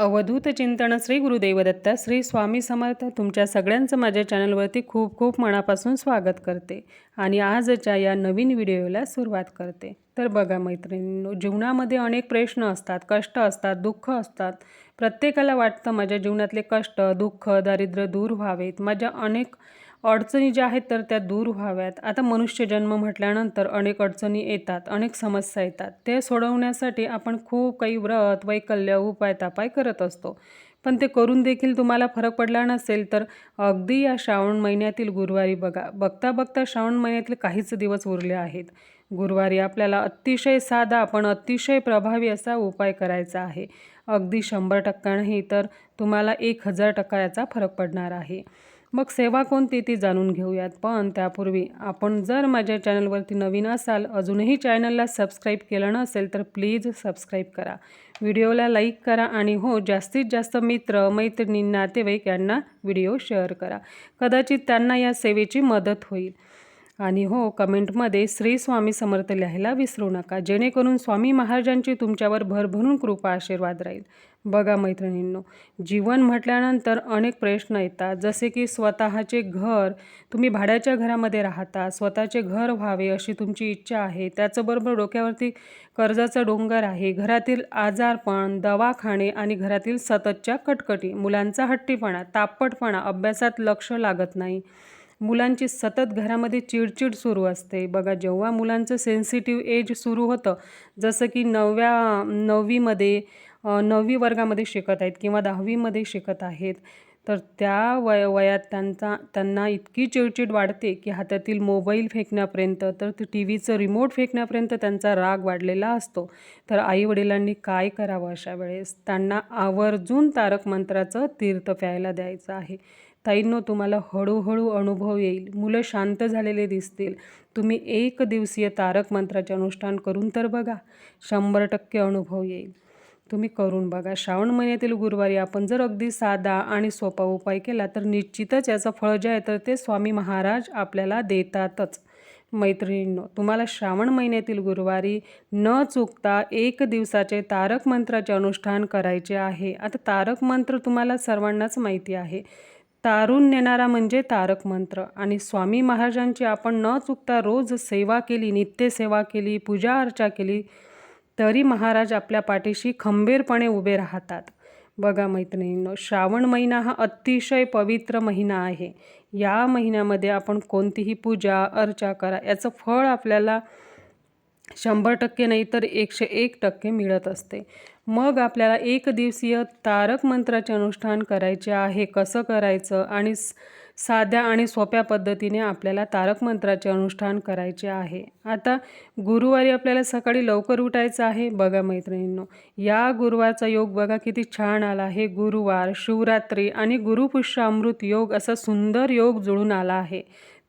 अवधूत चिंतन श्री गुरुदेवदत्त श्री स्वामी समर्थ तुमच्या सगळ्यांचं माझ्या चॅनलवरती खूप खूप मनापासून स्वागत करते आणि आजच्या या नवीन व्हिडिओला सुरुवात करते. तर बघा मैत्रिणींनो जीवनामध्ये अनेक प्रश्न असतात कष्ट असतात दुःख असतात. प्रत्येकाला वाटतं माझ्या जीवनातले कष्ट दुःख दारिद्र्य दूर व्हावेत. माझ्या अनेक अडचणी ज्या आहेत तर त्या दूर व्हाव्यात. आता मनुष्य जन्म म्हटल्यानंतर अनेक अडचणी येतात अनेक समस्या येतात. ते सोडवण्यासाठी आपण खूप काही व्रत वैकल्य उपाय तापाय करत असतो. पण ते करून देखील तुम्हाला फरक पडला नसेल तर अगदी या श्रावण महिन्यातील गुरुवारी बघा. बघता बघता श्रावण महिन्यातील काहीच दिवस उरले आहेत. गुरुवारी आपल्याला अतिशय साधा पण अतिशय प्रभावी असा उपाय करायचा आहे. अगदी शंभर टक्का नाही तर तुम्हाला एक हजार टक्का याचा फरक पडणार आहे. मग सेवा कोणती ती जाणून घेऊयात. पण त्यापूर्वी आपण जर माझ्या चॅनलवरती नवीन असाल अजूनही चॅनलला सबस्क्राईब केलं नसेल तर प्लीज सबस्क्राईब करा. व्हिडिओला लाईक करा आणि हो जास्तीत जास्त मित्र मैत्रिणी नातेवाईक यांना व्हिडिओ शेअर करा. कदाचित त्यांना या सेवेची मदत होईल. आणि हो कमेंटमध्ये श्री स्वामी समर्थ लिहायला विसरू नका. जेणेकरून स्वामी महाराजांची तुमच्यावर भरभरून कृपा आशीर्वाद राहील. बघा मैत्रिणींनो जीवन म्हटल्यानंतर अनेक प्रश्न येतात. जसे की स्वतःचे घर तुम्ही भाड्याच्या घरामध्ये राहता स्वतःचे घर व्हावे अशी तुमची इच्छा आहे त्याचबरोबर डोक्यावरती कर्जाचा डोंगर आहे घरातील आजारपण दवाखाने आणि घरातील सततच्या कटकटी मुलांचा हट्टीपणा तापटपणा अभ्यासात लक्ष लागत नाही. मुलांची सतत घरामध्ये चिडचिड सुरू असते. बघा जेव्हा मुलांचं सेन्सिटिव्ह एज सुरू होतं जसं की नवव्या नववीमध्ये नववी वर्गामध्ये शिकत आहेत किंवा दहावीमध्ये शिकत आहेत तर त्या वय वयात त्यांचा त्यांना इतकी चिडचिड वाढते की हातातील मोबाईल फेकण्यापर्यंत तर टी व्हीचं रिमोट फेकण्यापर्यंत त्यांचा राग वाढलेला असतो. तर आईवडिलांनी काय करावं अशा वेळेस? त्यांना आवर्जून तारक मंत्राचं तीर्थ प्यायला द्यायचं आहे. ताईंनो तुम्हाला हळूहळू अनुभव येईल. मुलं शांत झालेले दिसतील. तुम्ही एक दिवसीय तारक मंत्राचे अनुष्ठान करून तर बघा. शंभर टक्के अनुभव येईल. तुम्ही करून बघा. श्रावण महिन्यातील गुरुवारी आपण जर अगदी साधा आणि सोपा उपाय केला तर निश्चितच याचं फळ जे आहे तर ते स्वामी महाराज आपल्याला देतातच. मैत्रिणींनो तुम्हाला श्रावण महिन्यातील गुरुवारी न चुकता एक दिवसाचे तारक मंत्राचे अनुष्ठान करायचे आहे. आता तारक मंत्र तुम्हाला सर्वांनाच माहिती आहे. तारून नेणारा म्हणजे तारक मंत्र. आणि स्वामी महाराजांची आपण न चुकता रोज सेवा केली नित्यसेवा केली पूजा अर्चा केली तरी महाराज आपल्या पाठीशी खंबीरपणे उभे राहतात. बघा मैत्रिणींनो श्रावण महिना हा अतिशय पवित्र महिना आहे. या महिन्यामध्ये आपण कोणतीही पूजा अर्चा करा याचं फळ आपल्याला शंभर टक्के नाही तर एकशे एक टक्के मिळत असते. मग आपल्याला एक दिवसीय तारक मंत्राचे अनुष्ठान करायचे आहे. कसं करायचं? आणि साध्या आणि सोप्या पद्धतीने आपल्याला तारक मंत्राचे अनुष्ठान करायचे आहे. आता गुरुवारी आपल्याला सकाळी लवकर उठायचं आहे. बघा मैत्रिणींनो या गुरुवारचा योग बघा किती छान आला आहे. गुरुवार शिवरात्री आणि गुरुपुष्य अमृत योग असा सुंदर योग जुळून आला आहे.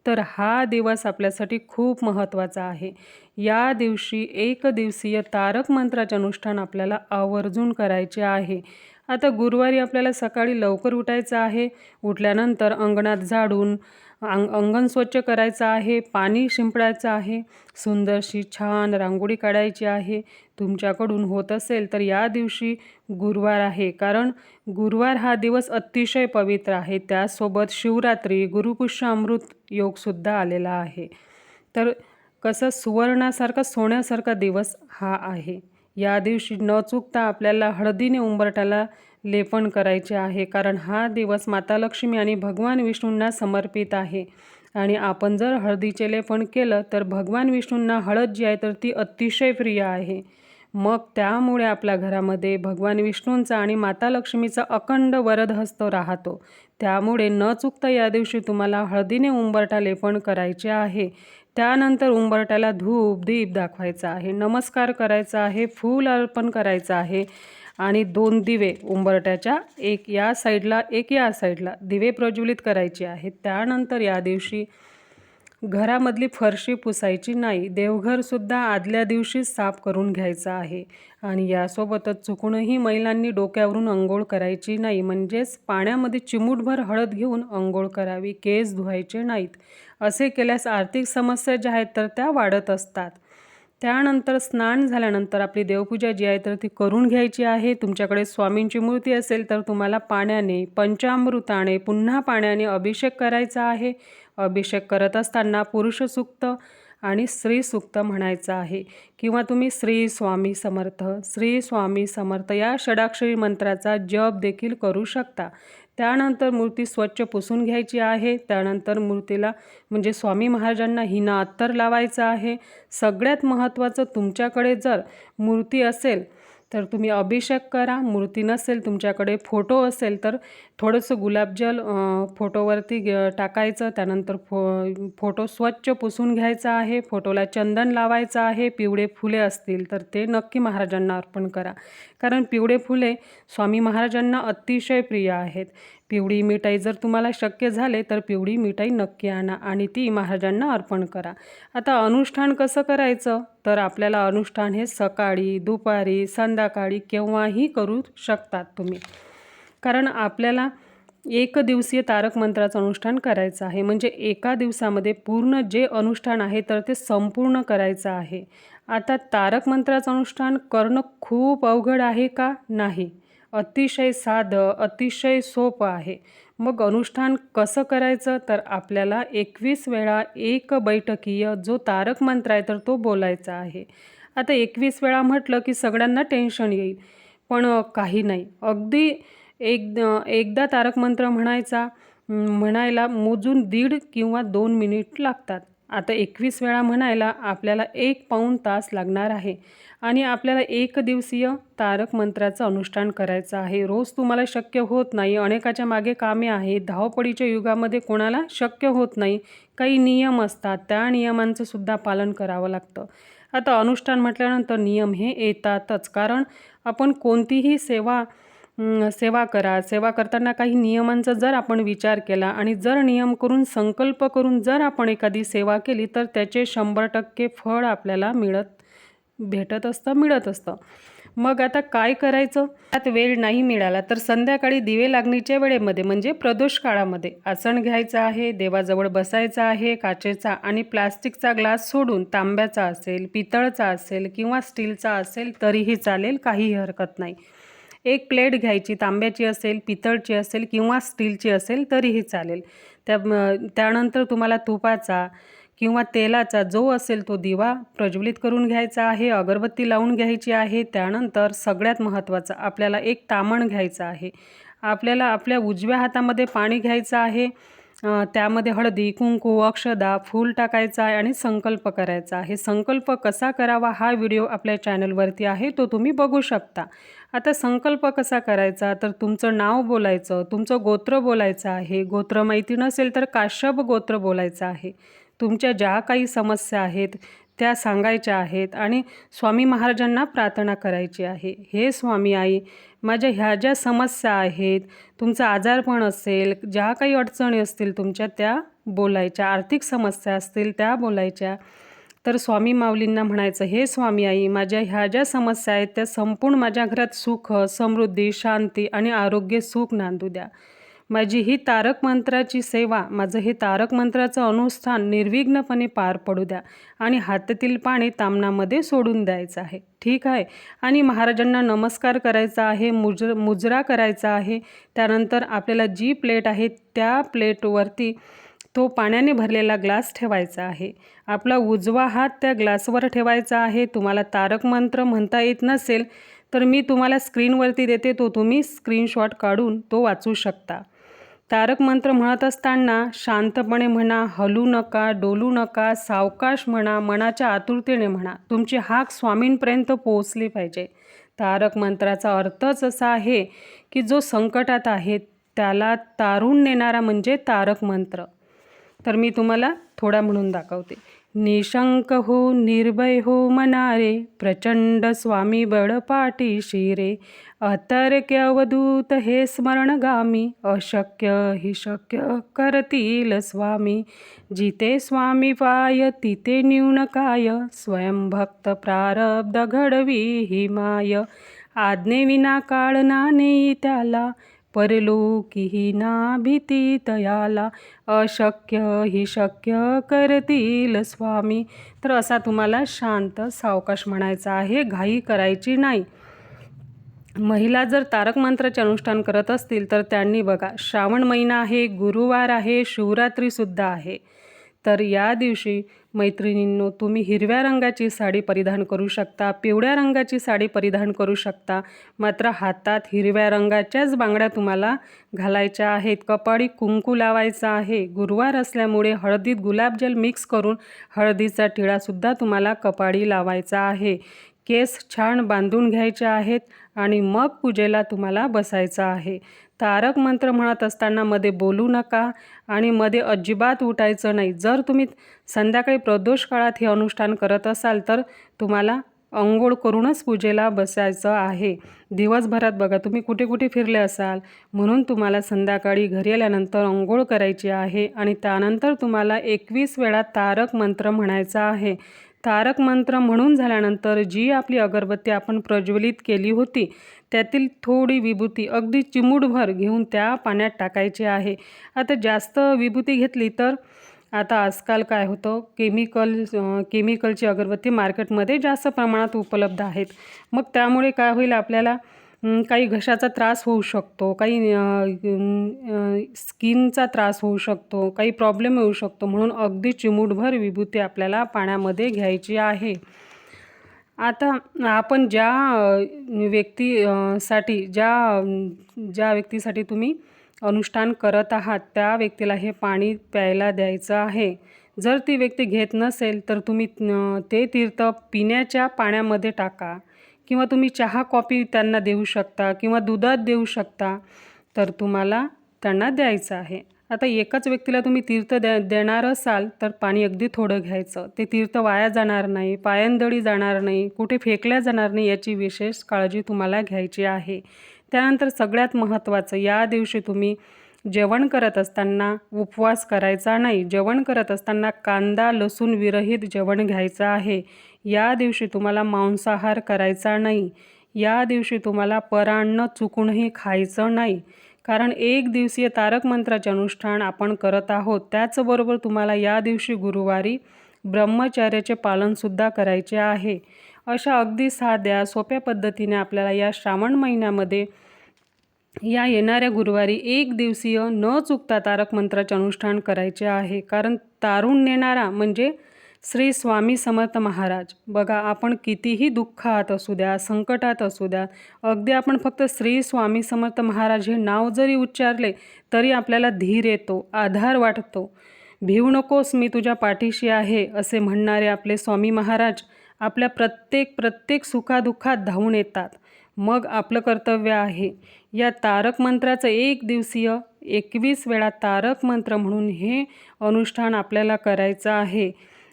तर हा दिवस आपल्यासाठी खूप महत्त्वाचा आहे. या दिवशी एक दिवसीय तारक मंत्राचे अनुष्ठान आपल्याला आवर्जून करायचे आहे. आता गुरुवारी आपल्याला सकाळी लवकर उठायचं आहे. उठल्यानंतर अंगणात झाडून अंग अंगण स्वच्छ करायचं आहे. पाणी शिंपडायचं आहे. सुंदरशी छान रांगोळी काढायची आहे. तुमच्याकडून होत असेल तर या दिवशी गुरुवार आहे. कारण गुरुवार हा दिवस अतिशय पवित्र आहे. त्यासोबत शिवरात्री गुरुपुष्य अमृत योगसुद्धा आलेला आहे. तर कसं सुवर्णासारखा सोन्यासारखा दिवस हा आहे. या दिवशी न चुकता आपल्याला हळदीने उंबरठाला लेपन करायचे आहे. कारण हा दिवस माता लक्ष्मी आणि भगवान विष्णूंना समर्पित आहे. आणि आपण जर हळदीचे लेपन केलं तर भगवान विष्णूंना हळद जी आहे तर ती अतिशय प्रिय आहे. मग त्यामुळे आपल्या घरामध्ये भगवान विष्णूंचा आणि माता लक्ष्मीचा अखंड वरदहस्त राहतो. त्यामुळे न चुकता या दिवशी तुम्हाला हळदीने उंबरठा लेपन करायचे आहे. त्यानंतर उंबरट्याला धूप दीप दाखवायचा आहे नमस्कार करायचा आहे फूल अर्पण करायचं आहे आणि दोन दिवे उंबरट्याच्या एक या साईडला एक या साईडला दिवे प्रज्वलित करायचे आहेत. त्यानंतर या दिवशी घरामधली फरशी पुसायची नाही देवघरसुद्धा आदल्या दिवशी साफ करून घ्यायचं आहे आणि यासोबतच चुकूनही महिलांनी डोक्यावरून अंघोळ करायची नाही म्हणजेच पाण्यामध्ये चिमूटभर हळद घेऊन अंघोळ करावी केस धुवायचे नाहीत. असे केल्यास आर्थिक समस्या ज्या आहेत तर त्या वाढत असतात. त्यानंतर स्नान झाल्यानंतर आपली देवपूजा जी आहे तर ती करून घ्यायची आहे. तुमच्याकडे स्वामींची मूर्ती असेल तर तुम्हाला पाण्याने पंचामृताने पुन्हा पाण्याने अभिषेक करायचा आहे. अभिषेक करत असताना पुरुष सुक्त आणि स्त्री सुक्त म्हणायचं आहे. किंवा तुम्ही श्री स्वामी समर्थ श्री स्वामी समर्थ या षडाक्षरी मंत्राचा जप देखील करू शकता. त्यानंतर मूर्ती स्वच्छ पुसून घ्यायची आहे. त्यानंतर मूर्तीला म्हणजे स्वामी महाराजांना हिना अत्तर लावायचं आहे. सगळ्यात महत्त्वाचं तुमच्याकडे जर मूर्ती असेल तर तुम्ही अभिषेक करा. मूर्ती नसेल तुमच्याकडे फोटो असेल तर थोडंसं गुलाबजल फोटोवरती टाकायचं. त्यानंतर फो फोटो स्वच्छ पुसून घ्यायचा आहे. फोटोला चंदन लावायचं आहे. पिवळे फुले असतील तर ते नक्की महाराजांना अर्पण करा. कारण पिवळे फुले स्वामी महाराजांना अतिशय प्रिय आहेत. पिवळी मिठाई जर तुम्हाला शक्य झाले तर पिवळी मिठाई नक्की आणा आणि ती महाराजांना अर्पण करा. आता अनुष्ठान कसं करायचं? तर आपल्याला अनुष्ठान हे सकाळी दुपारी संध्याकाळी केव्हाही करू शकतात तुम्ही. कारण आपल्याला एक दिवसीय तारक मंत्राचं अनुष्ठान करायचं आहे. म्हणजे एका दिवसामध्ये पूर्ण जे अनुष्ठान आहे तर ते संपूर्ण करायचं आहे. आता तारक मंत्राचं अनुष्ठान करणं खूप अवघड आहे का? नाही. अतिशय साधं अतिशय सोपं आहे. मग अनुष्ठान कसं करायचं? तर आपल्याला एकवीस वेळा एक बैठकीय जो तारक मंत्र आहे तर तो बोलायचा आहे. आता एकवीस वेळा म्हटलं की सगळ्यांना टेन्शन येईल पण काही नाही. अगदी एक एकदा तारक मंत्र म्हणायचा म्हणायला मोजून दीड किंवा दोन मिनिट लागतात. आता एकवीस वेळा म्हणायला आपल्याला एक पाऊण तास लागणार आहे. आणि आपल्याला एक दिवसीय तारक मंत्राचं अनुष्ठान करायचं आहे. रोज तुम्हाला शक्य होत नाही. अनेकाच्या मागे कामे आहेत. धावपळीच्या युगामध्ये कोणाला शक्य होत नाही. काही नियम असतात. त्या नियमांचं सुद्धा पालन करावं लागतं. आता अनुष्ठान म्हटल्यानंतर नियम हे येतातच. कारण आपण कोणतीही सेवा सेवा करा. सेवा करताना काही नियमांचा जर आपण विचार केला आणि जर नियम करून संकल्प करून जर आपण एखादी सेवा केली तर त्याचे शंभर टक्के फळ आपल्याला मिळत भेटत असतं मिळत असतं. मग आता काय करायचं? त्यात वेळ नाही मिळाला तर संध्याकाळी दिवे लागणीच्या वेळेमध्ये म्हणजे प्रदोष काळामध्ये आसन घ्यायचं आहे देवाजवळ बसायचं आहे काचेचा आणि प्लास्टिकचा ग्लास सोडून तांब्याचा असेल पितळचा असेल किंवा स्टीलचा असेल तरीही चालेल काहीही हरकत नाही. एक प्लेट घ्यायची तांब्याची असेल पितळची असेल किंवा स्टीलची असेल तरीही चालेल. त्या त्यानंतर तुम्हाला तुपाचा किंवा तेलाचा जो असेल तो दिवा प्रज्वलित करून घ्यायचा आहे अगरबत्ती लावून घ्यायची आहे त्यानंतर सगळ्यात महत्त्वाचं आपल्याला एक तामण घ्यायचं आहे. आपल्याला आपल्या उजव्या हातामध्ये पाणी घ्यायचं आहे त्यामध्ये हळदी कुंकू अक्षदा फूल टाकायचा आहे आणि संकल्प करायचा आहे. संकल्प कसा करावा हा व्हिडिओ आपल्या चॅनलवरती आहे तो तुम्ही बघू शकता. आता संकल्प कसा करायचा? तर तुमचं नाव बोलायचं तुमचं गोत्र बोलायचं आहे. गोत्र माहिती नसेल तर काश्यप गोत्र बोलायचं आहे. तुमच्या ज्या काही समस्या आहेत त्या सांगायच्या आहेत आणि स्वामी महाराजांना प्रार्थना करायची आहे. हे स्वामी आई माझ्या ह्या ज्या समस्या आहेत तुमचा आजारपण असेल ज्या काही अडचणी असतील तुमच्या त्या बोलायच्या. आर्थिक समस्या असतील त्या बोलायच्या. तर स्वामी माऊलींना म्हणायचं हे स्वामी आई माझ्या ह्या ज्या समस्या आहेत त्या संपूर्ण माझ्या घरात सुख समृद्धी शांती आणि आरोग्य सुख नांदू द्या. माझी ही तारक मंत्राची सेवा माझं हे तारक मंत्राचं अनुष्ठान निर्विघ्नपणे पार पडू द्या आणि हातातील पाणी तामणामध्ये सोडून द्यायचं आहे. ठीक आहे. आणि महाराजांना नमस्कार करायचा आहे मुज मुजरा करायचा आहे. त्यानंतर आपल्याला जी प्लेट आहे त्या प्लेटवरती तो पाण्याने भरलेला ग्लास ठेवायचा आहे. आपला उजवा हात त्या ग्लासवर ठेवायचा आहे. तुम्हाला तारक मंत्र म्हणता येत नसेल तर मी तुम्हाला स्क्रीनवरती देते तो तुम्ही स्क्रीनशॉट काढून तो वाचू शकता. तारक मंत्र म्हणत असताना शांतपणे म्हणा हलू नका डोलू नका सावकाश म्हणा मनाच्या आतुरतेने म्हणा तुमची हाक स्वामींपर्यंत पोहोचली पाहिजे. तारक मंत्राचा अर्थच असा आहे की जो संकटात आहे त्याला तारून नेणारा म्हणजे तारक मंत्र. तर मी तुम्हाला थोडा म्हणून दाखवते. निशंक हो निर्भय हो मनारे प्रचंड स्वामी बळपाटी शिरे। अतर्क्य अवधूत हे स्मरणगामी अशक्य हि शक्य करतील स्वामी। जिथे स्वामी पाय तिथे न्यून काय स्वयंभक्त प्रारब्ध घडवी हि माय। आज्ञेविना काळ नाने त्याला परलोकीही ना भीती तयाला अशक्य ही शक्य करतील स्वामी. तर असा तुम्हाला शांत सावकाश म्हणायचा आहे घाई करायची नाही. महिला जर तारक मंत्राचे अनुष्ठान करत असतील तर त्यांनी बघा श्रावण महिना आहे गुरुवार आहे शिवरात्रीसुद्धा आहे. तर या दिवशी मैत्रिणींनो तुम्ही हिरव्या रंगाची साडी परिधान करू शकता पिवळ्या रंगाची साडी परिधान करू शकता. मात्र हातात हिरव्या रंगाच्याच बांगड्या तुम्हाला घालायच्या आहेत. कपाळी कुंकू लावायचा आहे. गुरुवार असल्यामुळे हळदीत गुलाबजल मिक्स करून हळदीचा टिळासुद्धा तुम्हाला कपाळी लावायचा आहे. केस छान बांधून घ्यायचे आहेत आणि मग पूजेला तुम्हाला बसायचं आहे. तारक मंत्र म्हणत असताना मध्ये बोलू नका आणि मध्ये अजिबात उठायचं नाही. जर तुम्ही संध्याकाळी प्रदोष काळात हे अनुष्ठान करत असाल तर तुम्हाला अंघोळ करूनच पूजेला बसायचं आहे. दिवसभरात बघा तुम्ही कुठे कुठे फिरले असाल म्हणून तुम्हाला संध्याकाळी घरी आल्यानंतर अंघोळ करायची आहे आणि त्यानंतर तुम्हाला एकवीस वेळा तारक मंत्र म्हणायचा आहे. तारक मंत्र म्हणून झाल्यानंतर जी आपली अगरबत्ती आपण प्रज्वलित केली होती त्यातील थोडी विभूती अगदी चिमूडभर घेऊन त्या पाण्यात टाकायची आहे. आता जास्त विभूती घेतली तर? आता आजकाल काय होतं? केमिकल केमिकलची अगरबत्ती मार्केटमध्ये जास्त प्रमाणात उपलब्ध आहेत. मग त्यामुळे काय होईल आपल्याला? काही घशाचा त्रास होऊ शकतो काही स्किनचा त्रास होऊ शकतो काही प्रॉब्लेम येऊ शकतो. म्हणून अगदी चिमूटभर विभूती आपल्याला पाण्यामध्ये घ्यायची आहे. आता आपण ज्या व्यक्तीसाठी ज्या ज्या व्यक्तीसाठी तुम्ही अनुष्ठान करत आहात त्या व्यक्तीला हे पाणी प्यायला द्यायचं आहे. जर ती व्यक्ती घेत नसेल तर तुम्ही ते तीर्थ पिण्याच्या पाण्यामध्ये टाका. किंवा तुम्ही चहा कॉफी त्यांना देऊ शकता किंवा दुधात देऊ शकता तर तुम्हाला त्यांना द्यायचं आहे. आता एकाच व्यक्तीला तुम्ही तीर्थ द्या देणार असाल तर पाणी अगदी थोडं घ्यायचं. ते तीर्थ वाया जाणार नाही पायंदळी जाणार नाही कुठे फेकल्या जाणार नाही याची विशेष काळजी तुम्हाला घ्यायची आहे. त्यानंतर सगळ्यात महत्त्वाचं या दिवशी तुम्ही जेवण करत असताना उपवास करायचा नाही. जेवण करत असताना कांदा लसूण विरहित जेवण घ्यायचं आहे. या दिवशी तुम्हाला मांसाहार करायचा नाही. या दिवशी तुम्हाला परान्न चुकूनही खायचं नाही. कारण एक दिवसीय तारक मंत्राचे अनुष्ठान आपण करत आहोत. त्याचबरोबर तुम्हाला या दिवशी गुरुवारी ब्रह्मचर्याचे पालनसुद्धा करायचे आहे. अशा अगदी साध्या सोप्या पद्धतीने आपल्याला या श्रावण महिन्यामध्ये या येणाऱ्या गुरुवारी एक दिवसीय न चुकता तारक मंत्राचे अनुष्ठान करायचे आहे. कारण तारुण नेणारा म्हणजे श्री स्वामी समर्थ महाराज. बघा आपण कितीही दुःखात असू द्या संकटात असू द्या अगदी आपण फक्त श्री स्वामी समर्थ महाराज हे नाव जरी उच्चारले तरी आपल्याला धीर येतो आधार वाटतो. भिवू नकोस मी तुझ्या पाठीशी आहे असे म्हणणारे आपले स्वामी महाराज आपल्या प्रत्येक प्रत्येक सुखादुःखात धावून येतात. मग आपलं कर्तव्य आहे. या तारक मंत्राचं एक दिवसीय एकवीस वेळा तारक मंत्र म्हणून हे अनुष्ठान आपल्याला करायचं आहे.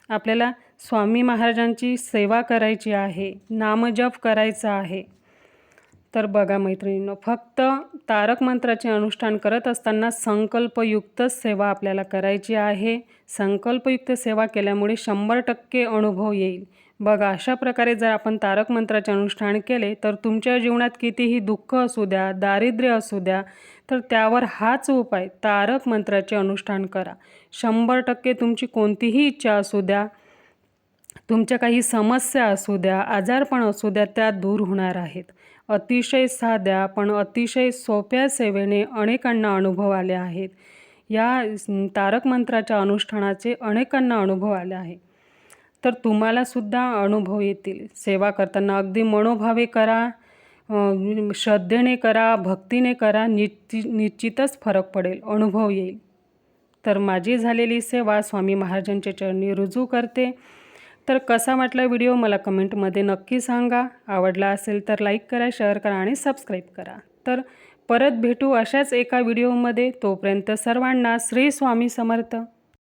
आपल्याला स्वामी महाराजांची सेवा करायची आहे नामजप करायचा आहे. तर बघा मैत्रिणींनो फक्त तारक मंत्राचे अनुष्ठान करत असताना संकल्पयुक्तच सेवा आपल्याला करायची आहे. संकल्पयुक्त सेवा केल्यामुळे शंभर टक्के अनुभव येईल. बघा अशा प्रकारे जर आपण तारक मंत्राचे अनुष्ठान केले तर तुमच्या जीवनात कितीही दुःख असू द्या दारिद्र्य असू द्या तर त्यावर हाच उपाय तारक मंत्राचे अनुष्ठान करा. शंभर टक्के तुमची कोणतीही इच्छा असू द्या तुमच्या काही समस्या असू द्या आजारपण असू द्या त्या दूर होणार आहेत. अतिशय साध्या पण अतिशय सोप्या सेवेने अनेकांना अनुभव आले आहेत. या तारक मंत्राच्या अनुष्ठानाचे अनेकांना अनुभव आले आहे तर तुम्हालासुद्धा अनुभव येतील. सेवा करताना अगदी मनोभावे करा श्रद्धेने करा भक्तीने करा निश्चि निश्चितच फरक पडेल अनुभव येईल. तर माझी झालेली सेवा स्वामी महाराजांच्या चरणी रुजू करते. तर कसा वाटला व्हिडिओ मला कमेंटमध्ये नक्की सांगा. आवडला असेल तर लाईक करा शेअर करा आणि सबस्क्राईब करा. तर परत भेटू अशाच एका व्हिडिओमध्ये. तोपर्यंत सर्वांना श्री स्वामी समर्थ.